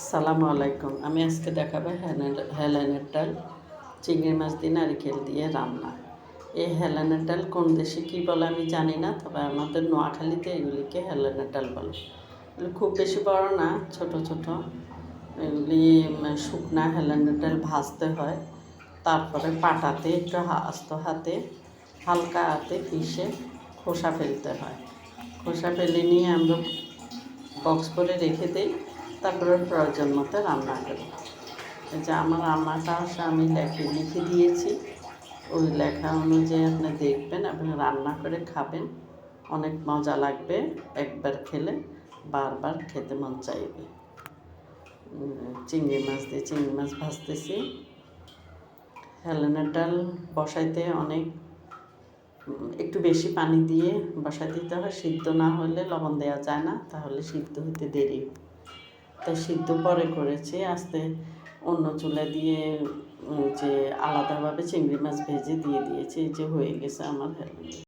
আসসালামু আলাইকুম। আমি আজকে দেখাবো হেলেনের ডাল চিংড়ি মাছ দিয়ে নারিকেল দিয়ে রান্না। এই হেলেনের ডাল কোন দেশে কী বলে আমি জানি না, তবে আমাদের নোয়াখালীতে এগুলিকে হেলেনের ডাল বলে। এগুলি খুব বেশি বড় না, ছোট ছোট। এগুলি শুকনা হেলেনের ডাল ভাজতে হয়। তারপরে পাটাতে একটু আস্ত হাতে, হালকা হাতে পিষে খোসা ফেলতে হয়। খোসা ফেলে নিয়ে আমরা বক্স করে রেখে দিই। তারপরে প্রয়োজন মতো রান্না করি। যে আমার রান্নাটা হচ্ছে আমি লেখে, লিখে দিয়েছি। ওই লেখা অনুযায়ী আপনি দেখবেন, আপনি রান্না করে খাবেন। অনেক মজা লাগবে একবার খেলে, বারবার খেতে মন চাইবে। চিংড়ি মাছ দিয়ে চিংড়ি মাছ ভাজতেছি। হেলেনের ডাল বসাইতে অনেক, একটু বেশি পানি দিয়ে বসাই দিতে হয়। সিদ্ধ না হলে লবণ দেওয়া যায় না, তাহলে সিদ্ধ হতে দেরি। তাই সিদ্ধ পরে করেছি, আস্তে অন্য চুলে দিয়ে যে আলাদাভাবে চিংড়ি মাছ ভেজে দিয়ে দিয়েছি যে হয়ে গেছে আমার